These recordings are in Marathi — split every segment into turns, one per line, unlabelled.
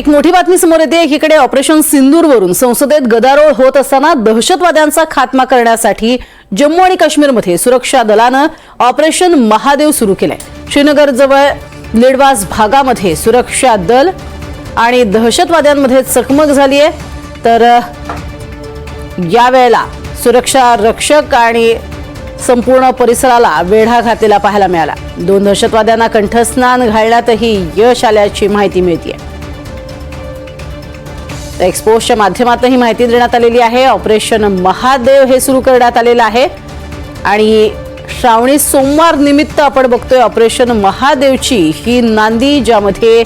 एक मोठी बातमी समोर येते. एकीकडे ऑपरेशन सिंदूरवरून संसदेत गदारोळ होत असताना दहशतवाद्यांचा खात्मा करण्यासाठी जम्मू आणि काश्मीरमध्ये सुरक्षा दलानं ऑपरेशन महादेव सुरू केलंय. श्रीनगर जवळ लिडवास भागामध्ये सुरक्षा दल आणि दहशतवाद्यांमध्ये चकमक झाली आहे तर यावेळेला सुरक्षा रक्षक आणि संपूर्ण परिसराला वेढा घातलेला पाहायला मिळाला. दोन दहशतवाद्यांना कंठस्नान घालण्यातही यश आल्याची माहिती मिळते एक्सपोजच्या माध्यमातून ही माहिती देण्यात आलेली आहे. ऑपरेशन महादेव हे सुरू करण्यात आलेलं आहे. आणि श्रावणी सोमवार निमित्त आपण बघतोय ऑपरेशन महादेवची ही नांदी ज्यामध्ये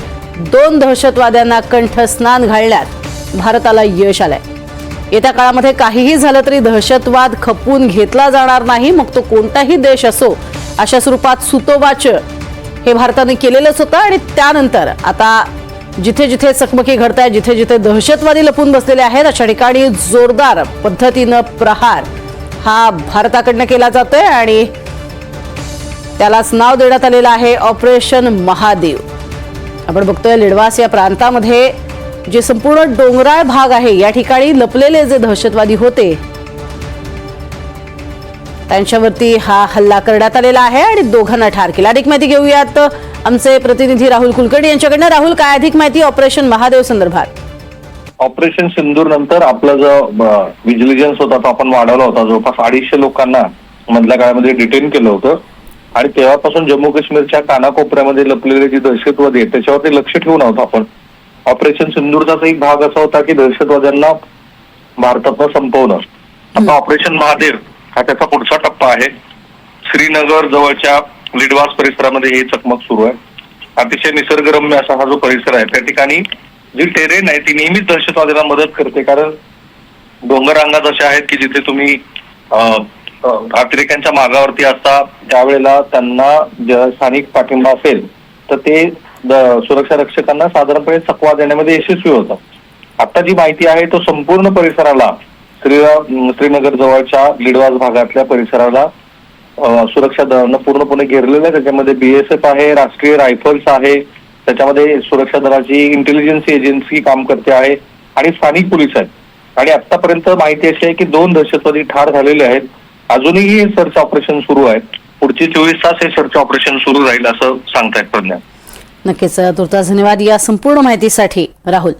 दोन दहशतवाद्यांना कंठस्नान घालण्यात भारताला यश आलंय. येत्या काळामध्ये काहीही झालं तरी दहशतवाद खपवून घेतला जाणार नाही. मग तो कोणताही देश असो अशा स्वरूपात सुतोवाच हे भारताने केलेलंच होतं. आणि त्यानंतर आता जिथे जिथे चकमकी घडत आहेत जिथे जिथे दहशतवादी लपून बसलेले आहेत अशा ठिकाणी जोरदार पद्धतीनं प्रहार हा भारताकडनं केला जातोय आणि त्यालाच नाव देण्यात आलेलं आहे ऑपरेशन महादेव. आपण बघतोय लिडवास या प्रांतामध्ये जे संपूर्ण डोंगराळ भाग आहे या ठिकाणी लपलेले जे दहशतवादी होते त्यांच्यावरती हा हल्ला करण्यात आलेला आहे आणि दोघांना ठार केला. अधिक माहिती घेऊयात आमचे प्रतिनिधी राहुल कुलकर्णी यांच्याकडनं. राहुल काय अधिक माहिती? ऑपरेशन महादेव संदर्भात.
ऑपरेशन सिंदूर नंतर आपला जो विजिलिजन्स होता तो आपण वाढवला होता. जवळपास अडीचशे लोकांना मधल्या काळामध्ये डिटेन केलं होतं. आणि तेव्हापासून जम्मू काश्मीरच्या कानाकोपऱ्यामध्ये लपलेले जे दहशतवादी आहेत त्याच्यावरती लक्ष ठेवून आहोत आपण. ऑपरेशन सिंदूरचाच एक भाग असा होता की दहशतवाद्यांना भारतातनं संपवणं. आता ऑपरेशन महादेव हा त्याचा पुढचा टप्पा आहे. श्रीनगर जवळच्या लिडवास परिसरामध्ये ही चकमक सुरू आहे. अतिशय निसर्गरम्य असा हा जो परिसर आहे त्या ठिकाणी जी टेरेन आहे ती नेहमीच दहशतवाद्यांना मदत करते. कारण डोंगररांगात अशा आहेत की जिथे तुम्ही अतिरेक्यांच्या मागावरती असता त्यावेळेला त्यांना स्थानिक पाठिंबा असेल तर ते सुरक्षा रक्षकांना साधारणपणे चकवा देण्यामध्ये यशस्वी होतात. आता जी माहिती आहे तो संपूर्ण परिसराला श्री श्रीनगर जवळच्या लिडवास भागातल्या परिसराला सुरक्षा दलानं पूर्णपणे घेरलेलं आहे. त्याच्यामध्ये बीएसएफ आहे राष्ट्रीय रायफल्स आहे. त्याच्यामध्ये सुरक्षा दलाची इंटेलिजन्स एजन्सी काम करते आहे. आणि स्थानिक पोलीस आहेत. आणि आतापर्यंत माहिती अशी आहे की दोन दहशतवादी ठार झालेले आहेत. अजूनही हे सर्च ऑपरेशन सुरू आहे पुढचे चोवीस तास हे सर्च ऑपरेशन सुरू राहील असं सांगतायत प्रज्ञा
नक्कीच तुर्तास धन्यवाद या संपूर्ण माहितीसाठी. राहुल.